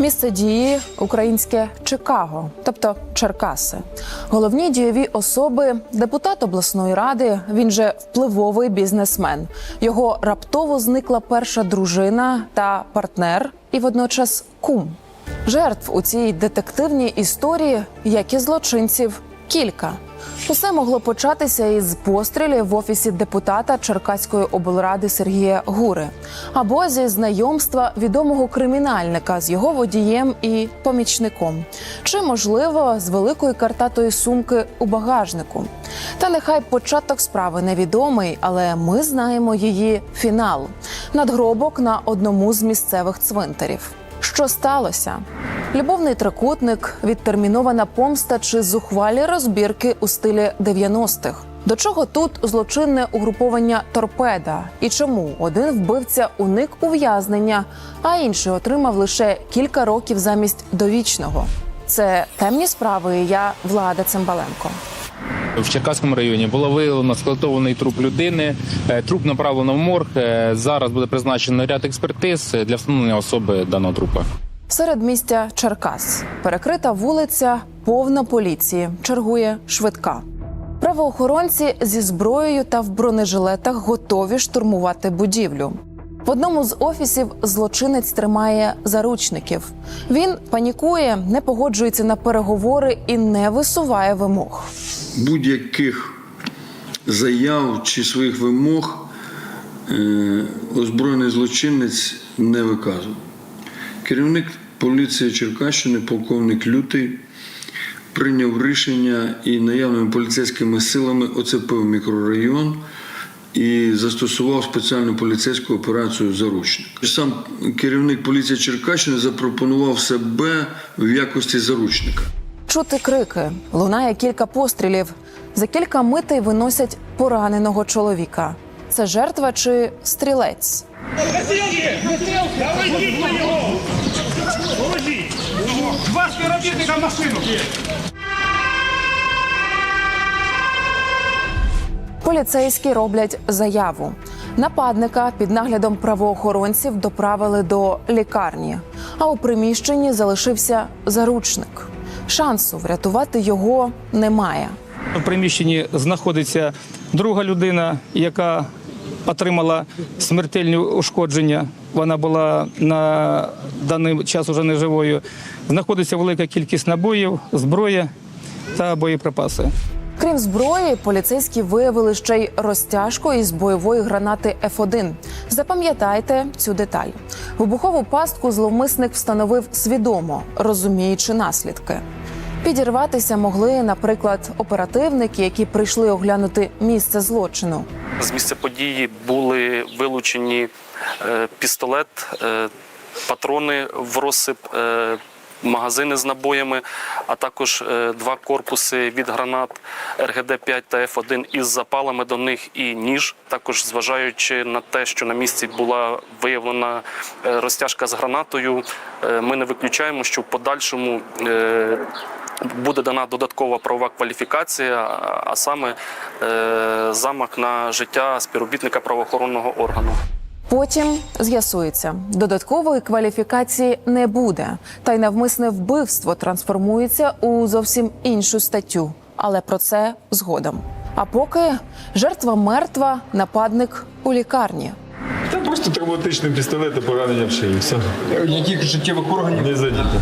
Місце дії українське Чикаго, тобто Черкаси. Головні дієві особи депутат обласної ради. Він же впливовий бізнесмен. Його раптово зникла перша дружина та партнер, і водночас кум. Жертв у цій детективній історії, як і злочинців, кілька. Усе могло початися із пострілів в офісі депутата Черкаської облради Сергія Гури або зі знайомства відомого кримінальника з його водієм і помічником, чи можливо з великої картатої сумки у багажнику. Та нехай початок справи невідомий, але ми знаємо її фінал надгробок на одному з місцевих цвинтарів. Що сталося? Любовний трикутник, відтермінована помста чи зухвалі розбірки у стилі 90-х? До чого тут злочинне угруповання торпеда? І чому один вбивця уник ув'язнення, а інший отримав лише кілька років замість довічного? Це темні справи. і Я влада Цимбаленко. В Черкаському районі було виявлено складований труп людини. Е, Труп направлено в морг. Е, Зараз буде призначено ряд експертиз для встановлення особи даного трупа. Серед містя Черкас перекрита вулиця, повна поліції. Чергує швидка. Правоохоронці зі зброєю та в бронежилетах готові штурмувати будівлю. В одному з офісів злочинець тримає заручників. Він панікує, не погоджується на переговори і не висуває вимог. будь-яких заяв чи своїх вимог е, озброєний злочинець не виказував. Керівник поліції Черкащини, полковник Лютий, прийняв рішення і наявними поліцейськими силами оцепив мікрорайон і застосував спеціальну поліцейську операцію Заручник. Сам керівник поліції Черкащини запропонував себе в якості заручника. Чути крики, лунає кілька пострілів. За кілька митей виносять пораненого чоловіка. Це жертва чи стрілець? Давайте його! Співробітника в машину! Поліцейські роблять заяву. Нападника під наглядом правоохоронців доправили до лікарні, а у приміщенні залишився заручник. Шансу врятувати його немає. В приміщенні знаходиться друга людина, яка отримала смертельні ушкодження. Вона була на даний час уже не живою. Знаходиться велика кількість набоїв, зброя та боєприпаси. Крім зброї, поліцейські виявили ще й розтяжку із бойової гранати Ф1. Запам'ятайте цю деталь. Вибухову пастку зловмисник встановив свідомо, розуміючи наслідки. Підірватися могли, наприклад, оперативники, які прийшли оглянути місце злочину. З місця події були вилучені е, пістолет, е, патрони в розсип, е, магазини з набоями, а також е, два корпуси від гранат РГД-5 та Ф1 із запалами до них і ніж. Також зважаючи на те, що на місці була виявлена е, розтяжка з гранатою, е, ми не виключаємо, що в подальшому. Буде дана додаткова правова кваліфікація, а- саме замах на життя співробітника правоохоронного органу. Потім з'ясується, додаткової кваліфікації не буде, та й навмисне вбивство трансформується у зовсім іншу статтю. Але про це згодом. А поки жертва мертва, нападник у лікарні. Та просто травматичний пістолет і поранення в шиї. Все. Яких життєвих органів? Не задіти.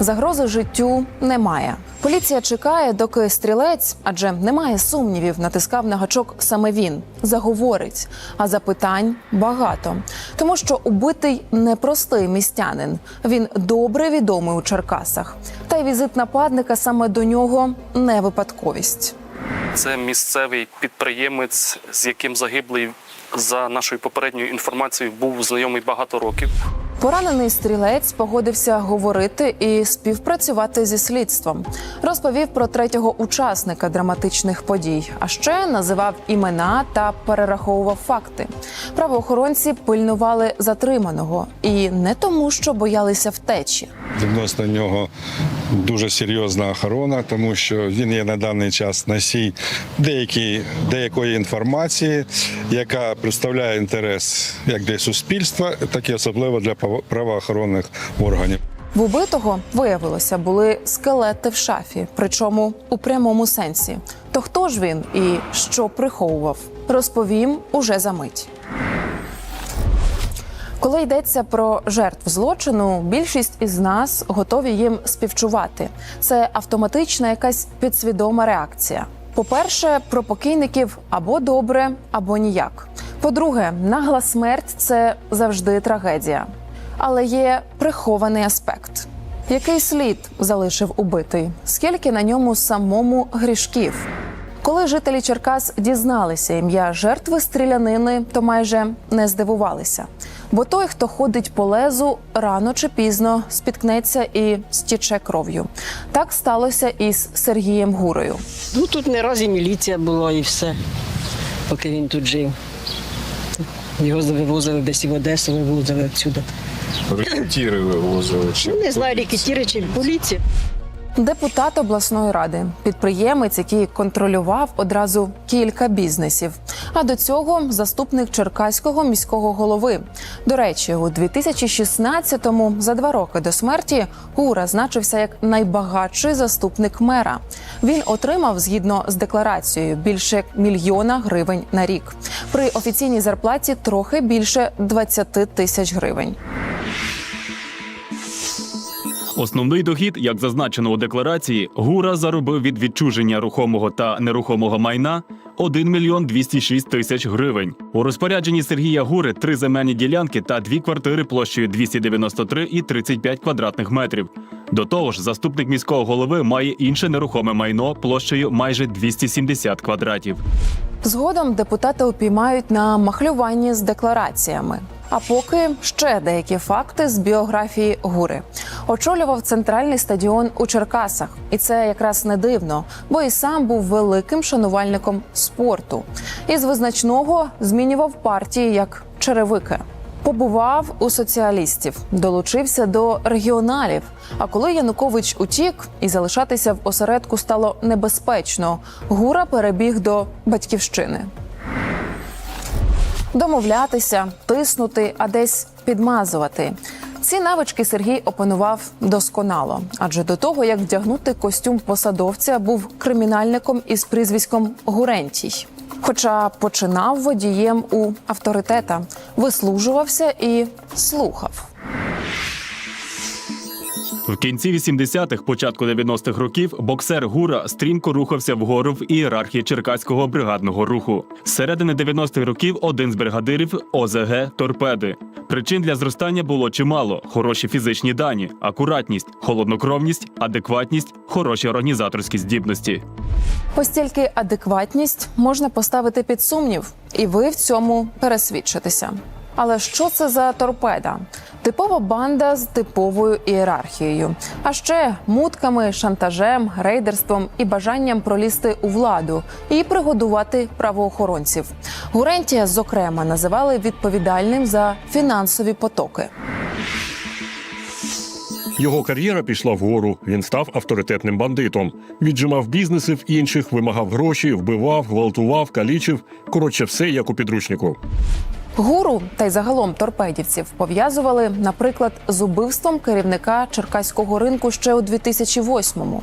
Загрози життю немає. Поліція чекає, доки стрілець, адже немає сумнівів, натискав на гачок саме він, заговорить. А запитань багато, тому що убитий непростий містянин. Він добре відомий у Черкасах. Та й візит нападника саме до нього не випадковість. Це місцевий підприємець, з яким загиблий за нашою попередньою інформацією був знайомий багато років. Поранений стрілець погодився говорити і співпрацювати зі слідством. Розповів про третього учасника драматичних подій, а ще називав імена та перераховував факти. Правоохоронці пильнували затриманого і не тому, що боялися втечі. Відносно нього дуже серйозна охорона, тому що він є на даний час носій деякі, деякої інформації, яка представляє інтерес як для суспільства, так і особливо для правоохоронних органів. В убитого виявилося були скелети в шафі, причому у прямому сенсі. То хто ж він і що приховував? Розповім уже за мить. Коли йдеться про жертв злочину, більшість із нас готові їм співчувати. Це автоматична якась підсвідома реакція. По-перше, про покійників або добре, або ніяк. По-друге, нагла смерть це завжди трагедія. Але є прихований аспект. Який слід залишив убитий? Скільки на ньому самому грішків? Коли жителі Черкас дізналися ім'я жертви стрілянини, то майже не здивувалися. Бо той, хто ходить по лезу, рано чи пізно спіткнеться і стіче кров'ю. Так сталося і з Сергієм Гурою. Ну тут не раз і міліція була, і все, поки він тут жив. Його вивозили десь і в Одесу, вивозили відсюди. Рекетіри вивозили. Ну, не знаю, рікетіри чи поліція. Депутат обласної ради, підприємець, який контролював одразу кілька бізнесів. А до цього заступник черкаського міського голови. До речі, у 2016-му, за два роки до смерті, Гура значився як найбагатший заступник мера. Він отримав згідно з декларацією більше мільйона гривень на рік. При офіційній зарплаті трохи більше 20 тисяч гривень. Основний дохід, як зазначено у декларації, Гура заробив від відчуження рухомого та нерухомого майна 1 мільйон 206 тисяч гривень. У розпорядженні Сергія Гури три земельні ділянки та дві квартири площею 293 і 35 квадратних метрів. До того ж, заступник міського голови має інше нерухоме майно площею майже 270 квадратів. Згодом депутата упіймають на махлюванні з деклараціями. А поки ще деякі факти з біографії гури очолював центральний стадіон у Черкасах, і це якраз не дивно, бо і сам був великим шанувальником спорту. Із визначного змінював партії як черевики. Побував у соціалістів, долучився до регіоналів. А коли Янукович утік і залишатися в осередку стало небезпечно, гура перебіг до батьківщини. Домовлятися, тиснути, а десь підмазувати. Ці навички Сергій опанував досконало, адже до того, як вдягнути костюм посадовця, був кримінальником із прізвиськом Гурентій. Хоча починав водієм у авторитета, вислужувався і слухав. В кінці 80-х, початку 90-х років боксер Гура стрімко рухався вгору в ієрархії черкаського бригадного руху. З середини 90-х років один з бригадирів ОЗГ торпеди. Причин для зростання було чимало: хороші фізичні дані, акуратність, холоднокровність, адекватність, хороші організаторські здібності. Ось адекватність можна поставити під сумнів, і ви в цьому пересвідчитеся. Але що це за торпеда? Типова банда з типовою ієрархією, а ще мутками, шантажем, рейдерством і бажанням пролізти у владу і пригодувати правоохоронців. Гурентія, зокрема, називали відповідальним за фінансові потоки. Його кар'єра пішла вгору. Він став авторитетним бандитом. Віджимав бізнеси в інших, вимагав гроші, вбивав, гвалтував, калічив. Коротше, все як у підручнику. Гуру та й загалом торпедівців пов'язували, наприклад, з убивством керівника черкаського ринку ще у 2008-му.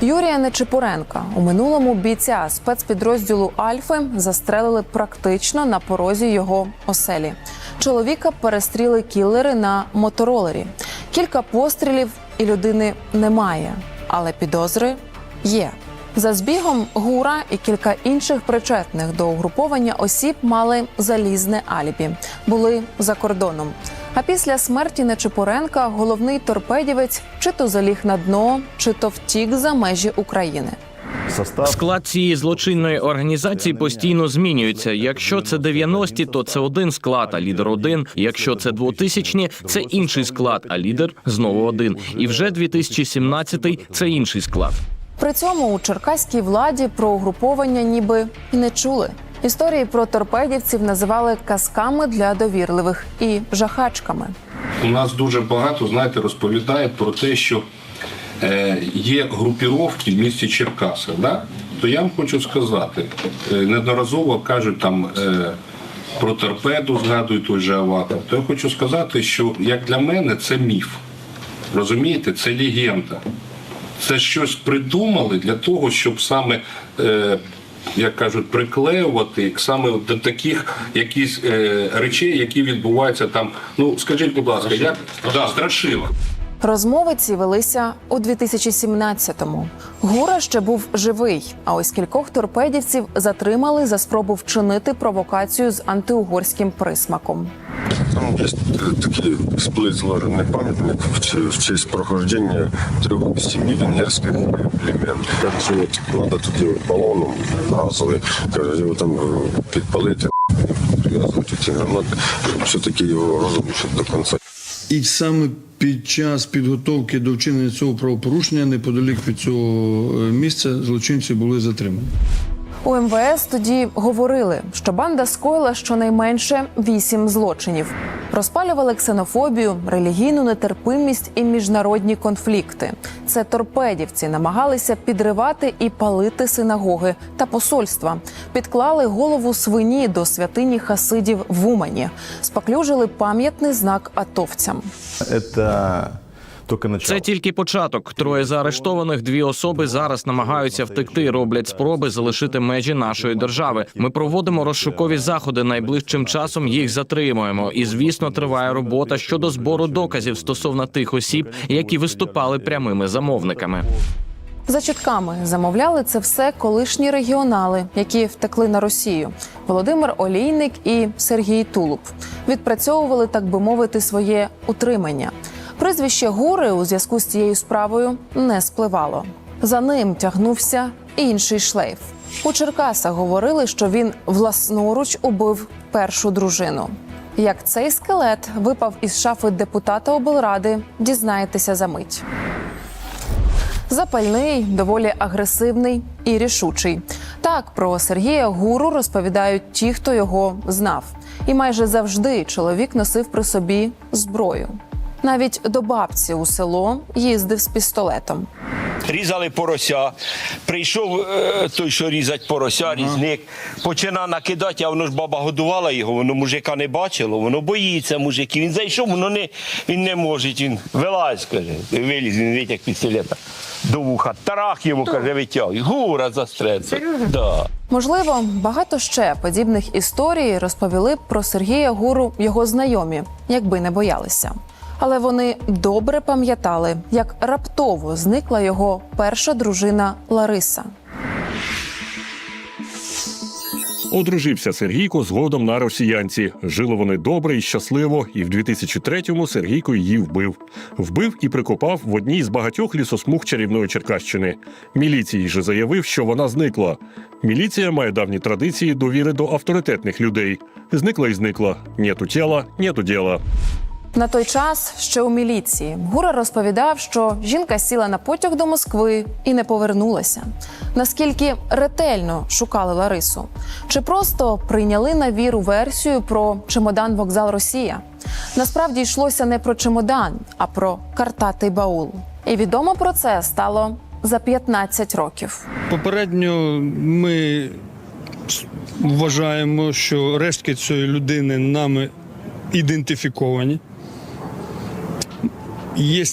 Юрія Нечипоренка у минулому бійця спецпідрозділу Альфи застрелили практично на порозі його оселі. Чоловіка перестріли кілери на моторолері. Кілька пострілів і людини немає, але підозри є. За збігом гура і кілька інших причетних до угруповання осіб мали залізне алібі, були за кордоном. А після смерті Нечипоренка головний торпедівець чи то заліг на дно, чи то втік за межі України. Склад цієї злочинної організації постійно змінюється. Якщо це 90-ті, то це один склад, а лідер один. Якщо це 2000-ні, це інший склад, а лідер знову один. І вже 2017-й – це інший склад. При цьому у черкаській владі про угруповання ніби і не чули. Історії про торпедівців називали казками для довірливих і жахачками. У нас дуже багато, знаєте, розповідають про те, що е, є групіровки в місті Черкаси. Да? То я вам хочу сказати, е, неодноразово кажуть там е, про торпеду, згадують той же аватар. То я хочу сказати, що як для мене це міф. Розумієте, це легенда. Це щось придумали для того, щоб саме, е, як кажуть, приклеювати саме до таких якісь е, речей, які відбуваються там. Ну скажіть, будь ласка, як да, страшила. Розмови ці велися у 2017-му. Гура ще був живий. А ось кількох торпедівців затримали за спробу вчинити провокацію з антиугорським присмаком. Там есть такие сплит сложенный памятник в честь прохождения трех семи венгерских племен. Также вот надо тут делать баллоном газовый, кажуть, його там е, підпалити, прив'язувати ці гранати, все-таки його розрушити до кінця. І саме під час підготовки до вчинення цього правопорушення неподалік від цього е, місця злочинці були затримані. У МВС тоді говорили, що банда скоїла щонайменше вісім злочинів, розпалювали ксенофобію, релігійну нетерпимість і міжнародні конфлікти. Це торпедівці намагалися підривати і палити синагоги та посольства, підклали голову свині до святині хасидів в Умані, споклюжили пам'ятний знак атовцям. Начало. Це тільки початок. Троє заарештованих, дві особи зараз намагаються втекти, роблять спроби залишити межі нашої держави. Ми проводимо розшукові заходи. Найближчим часом їх затримуємо. І звісно, триває робота щодо збору доказів стосовно тих осіб, які виступали прямими замовниками. За чутками замовляли це все колишні регіонали, які втекли на Росію. Володимир Олійник і Сергій Тулуб відпрацьовували, так би мовити, своє утримання. Прізвище Гури у зв'язку з цією справою не спливало. За ним тягнувся інший шлейф. У Черкасах говорили, що він власноруч убив першу дружину. Як цей скелет випав із шафи депутата облради, дізнаєтеся за мить. Запальний, доволі агресивний і рішучий. Так про Сергія Гуру розповідають ті, хто його знав. І майже завжди чоловік носив при собі зброю. Навіть до бабці у село їздив з пістолетом. Різали порося. Прийшов е, той, що різать порося, різник, починав накидати, а воно ж баба годувала його, воно мужика не бачило, воно боїться мужиків. Він зайшов, воно не, він не може, він вилазь, каже, виліз, він витяг пістолета до вуха. Тарах йому, каже, витяг. Гура застрелиться. Да. Можливо, багато ще подібних історій розповіли б про Сергія Гуру його знайомі, якби не боялися. Але вони добре пам'ятали, як раптово зникла його перша дружина Лариса. Одружився Сергійко згодом на росіянці. Жили вони добре і щасливо, і в 2003-му Сергійко її вбив. Вбив і прикопав в одній з багатьох лісосмуг чарівної Черкащини. Міліції же заявив, що вона зникла. Міліція має давні традиції довіри до авторитетних людей. Зникла і зникла. Нету тіла, нету діла. На той час ще у міліції Гура розповідав, що жінка сіла на потяг до Москви і не повернулася. Наскільки ретельно шукали Ларису, чи просто прийняли на віру версію про чемодан вокзал Росія? Насправді йшлося не про чемодан, а про картатий баул. І відомо про це стало за 15 років. Попередньо ми вважаємо, що рештки цієї людини нами ідентифіковані. Є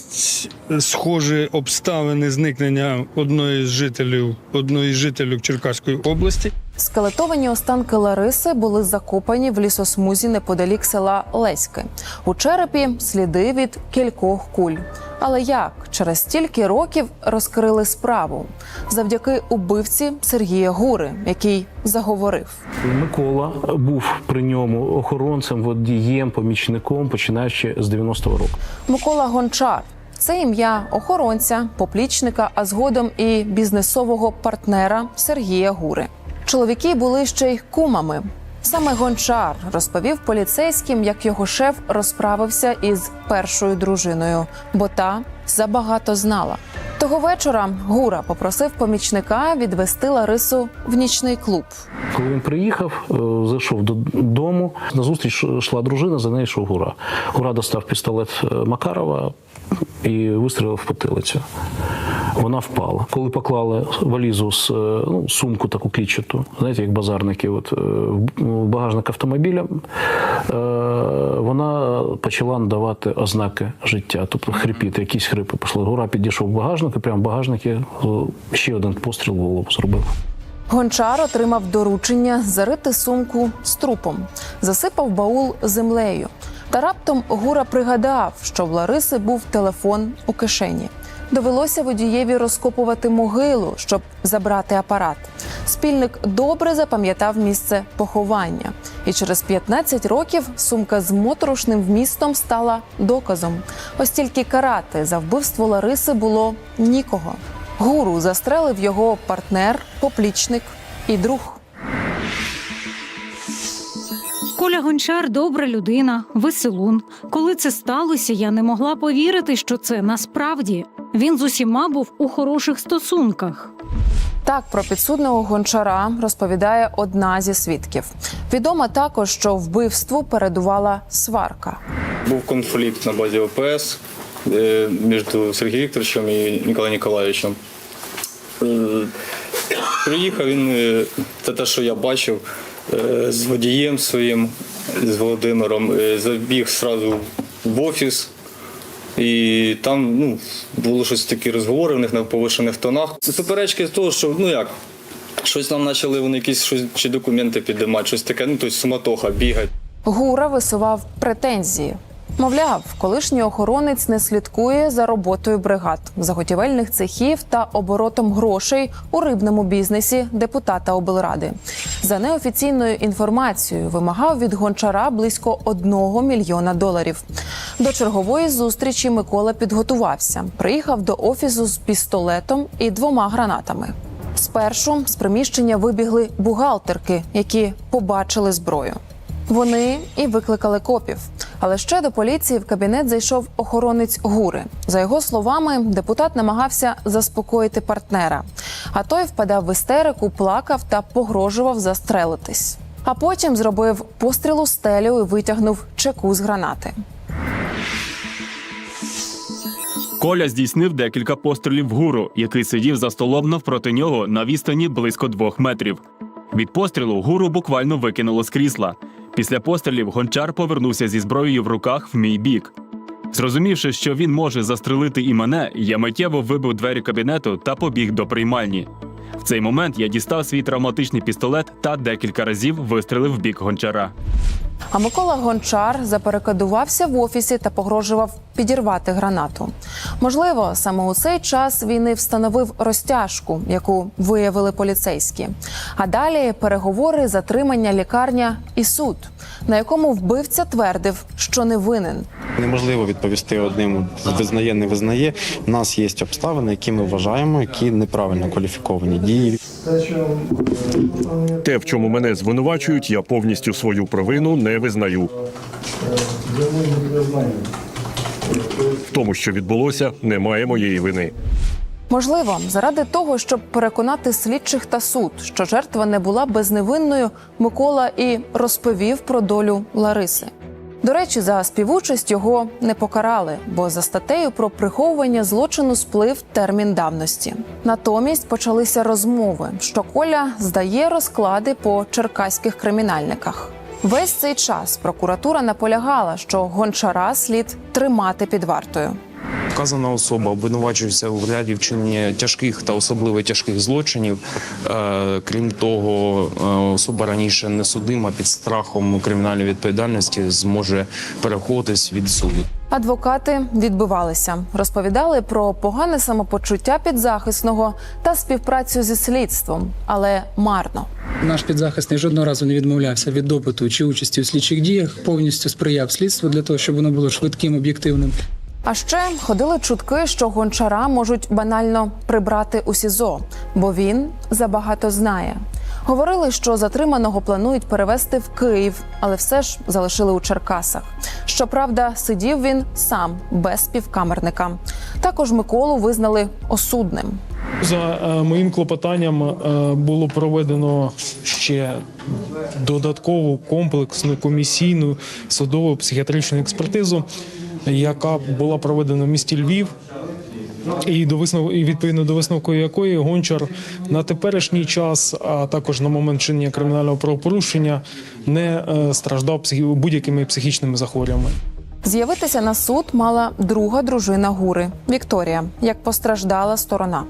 схожі обставини зникнення одної з жителів одної з жителів Черкаської області. Скелетовані останки Лариси були закопані в лісосмузі неподалік села Леське. У черепі сліди від кількох куль. Але як через стільки років розкрили справу завдяки убивці Сергія Гури, який заговорив. Микола був при ньому охоронцем, водієм, помічником, починаючи з 90-го року. Микола Гончар. Це ім'я охоронця, поплічника, а згодом і бізнесового партнера Сергія Гури. Чоловіки були ще й кумами. Саме Гончар розповів поліцейським, як його шеф розправився із першою дружиною, бо та забагато знала. Того вечора Гура попросив помічника відвести Ларису в нічний клуб. Коли він приїхав, е, зайшов додому. На зустріч йшла дружина, за нею йшов Гура. Гура достав пістолет е, Макарова і вистрілив в потилицю. Вона впала. Коли поклали валізу з е, ну, сумку таку клітчату, знаєте, як базарники, от, е, в багажник автомобіля, е, вона почала надавати ознаки життя, тобто хрипіти, якісь хрипи пішли. Гора підійшов в багажник і прямо в багажнику е, ще один постріл в голову зробив. Гончар отримав доручення зарити сумку з трупом, засипав баул землею. Та раптом Гура пригадав, що в Лариси був телефон у кишені. Довелося водієві розкопувати могилу, щоб забрати апарат. Спільник добре запам'ятав місце поховання, і через 15 років сумка з моторошним вмістом стала доказом. Ось тільки карати за вбивство Лариси було нікого. Гуру застрелив його партнер, поплічник і друг. Коля Гончар добра людина, веселун. Коли це сталося, я не могла повірити, що це насправді. Він з усіма був у хороших стосунках. Так про підсудного гончара розповідає одна зі свідків. Відомо також, що вбивству передувала сварка. Був конфлікт на базі ОПС е, між Сергієм Вікторовичем і Ніколаєм Ніколаєвичем. Е, Приїхав він, е, це те, що я бачив, з водієм своїм, з Володимиром, забіг одразу в офіс. І там ну, було щось такі розговори в них на повишених тонах. Це суперечки з того, що ну як, щось нам почали вони якісь щось, чи документи підіймати, щось таке, ну тобто суматоха, бігать. Гура висував претензії. Мовляв, колишній охоронець не слідкує за роботою бригад, заготівельних цехів та оборотом грошей у рибному бізнесі депутата облради. За неофіційною інформацією вимагав від гончара близько одного мільйона доларів. До чергової зустрічі Микола підготувався. Приїхав до офісу з пістолетом і двома гранатами. Спершу з приміщення вибігли бухгалтерки, які побачили зброю. Вони і викликали копів. Але ще до поліції в кабінет зайшов охоронець гури. За його словами, депутат намагався заспокоїти партнера. А той впадав в істерику, плакав та погрожував застрелитись. А потім зробив постріл у стелю і витягнув чеку з гранати. Коля здійснив декілька пострілів вгору, який сидів за столом навпроти нього на відстані близько двох метрів. Від пострілу гуру буквально викинуло з крісла. Після пострілів гончар повернувся зі зброєю в руках в мій бік. Зрозумівши, що він може застрелити і мене, я миттєво вибив двері кабінету та побіг до приймальні. В цей момент я дістав свій травматичний пістолет та декілька разів вистрелив в бік гончара. А Микола Гончар заперекадувався в офісі та погрожував підірвати гранату. Можливо, саме у цей час війни встановив розтяжку, яку виявили поліцейські. А далі переговори, затримання, лікарня і суд, на якому вбивця твердив, що не винен. Неможливо відповісти одним визнає, не визнає. У нас є обставини, які ми вважаємо, які неправильно кваліфіковані дії. Те, в чому мене звинувачують, я повністю свою провину не визнаю. В тому, що відбулося, немає моєї вини. Можливо, заради того, щоб переконати слідчих та суд, що жертва не була безневинною, Микола і розповів про долю Лариси. До речі, за співучасть його не покарали, бо за статтею про приховування злочину сплив термін давності. Натомість почалися розмови, що Коля здає розклади по черкаських кримінальниках. Весь цей час прокуратура наполягала, що гончара слід тримати під вартою. Вказана особа обвинувачується у ряді вчинення тяжких та особливо тяжких злочинів. Е, Крім того, е, особа раніше не судима під страхом кримінальної відповідальності зможе переходитись від суду. Адвокати відбивалися, розповідали про погане самопочуття підзахисного та співпрацю зі слідством, але марно. Наш підзахисний жодного разу не відмовлявся від допиту чи участі у слідчих діях, повністю сприяв слідству для того, щоб воно було швидким, об'єктивним. А ще ходили чутки, що гончара можуть банально прибрати у СІЗО, бо він забагато знає. Говорили, що затриманого планують перевезти в Київ, але все ж залишили у Черкасах. Щоправда, сидів він сам без співкамерника. Також Миколу визнали осудним. За е, моїм клопотанням е, було проведено ще додаткову комплексну комісійну судову психіатричну експертизу, яка була проведена в місті Львів. і до висновку, і відповідно до висновку якої гончар на теперішній час, а також на момент чинення кримінального правопорушення, не е, страждав будь-якими психічними захворюваннями. З'явитися на суд мала друга дружина Гури Вікторія, як постраждала сторона.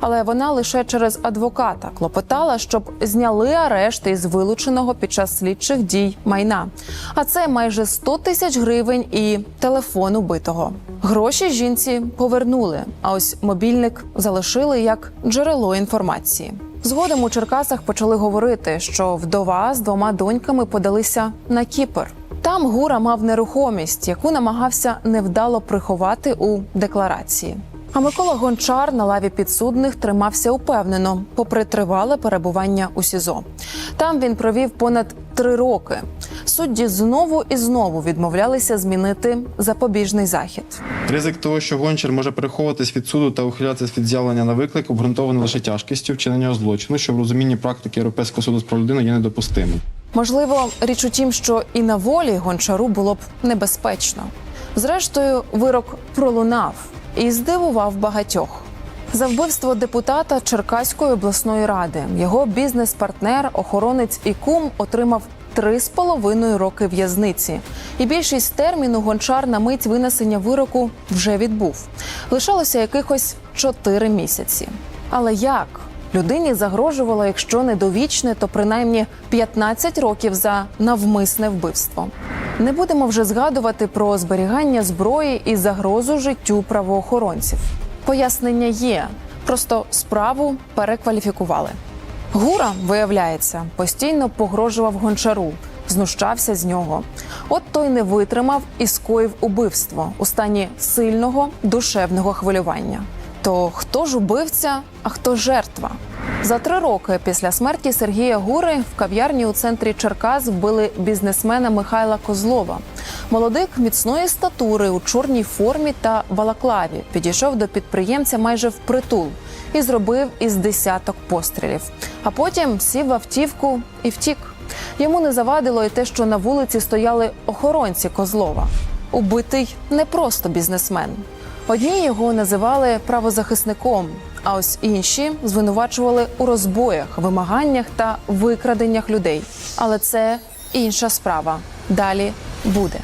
Але вона лише через адвоката клопотала, щоб зняли арешт із вилученого під час слідчих дій майна. А це майже 100 тисяч гривень і телефон убитого. Гроші жінці повернули, а ось мобільник залишили як джерело інформації. Згодом у Черкасах почали говорити, що вдова з двома доньками подалися на Кіпр. Там Гура мав нерухомість, яку намагався невдало приховати у декларації. А Микола Гончар на лаві підсудних тримався упевнено, попри тривале перебування у СІЗО. Там він провів понад три роки. Судді знову і знову відмовлялися змінити запобіжний захід. Ризик того, що гончар може переховуватись від суду та ухилятися від з'явлення на виклик, обґрунтований лише тяжкістю вчинення злочину, що в розумінні практики Європейського суду з прав людини є недопустимим. Можливо, річ у тім, що і на волі гончару було б небезпечно. Зрештою, вирок пролунав і здивував багатьох. За вбивство депутата Черкаської обласної ради його бізнес-партнер, охоронець і кум отримав три з половиною роки в'язниці. І більшість терміну гончар на мить винесення вироку вже відбув. Лишалося якихось чотири місяці. Але як? Людині загрожувало, якщо не довічне, то принаймні 15 років за навмисне вбивство. Не будемо вже згадувати про зберігання зброї і загрозу життю правоохоронців. Пояснення є, просто справу перекваліфікували. Гура, виявляється, постійно погрожував гончару, знущався з нього. От той не витримав і скоїв убивство у стані сильного душевного хвилювання. То хто ж убивця, а хто жертва? За три роки після смерті Сергія Гури в кав'ярні у центрі Черкас вбили бізнесмена Михайла Козлова. Молодик міцної статури у чорній формі та балаклаві підійшов до підприємця майже впритул і зробив із десяток пострілів. А потім сів в автівку і втік. Йому не завадило й те, що на вулиці стояли охоронці Козлова. Убитий не просто бізнесмен. Одні його називали правозахисником, а ось інші звинувачували у розбоях, вимаганнях та викраденнях людей. Але це інша справа. Далі буде.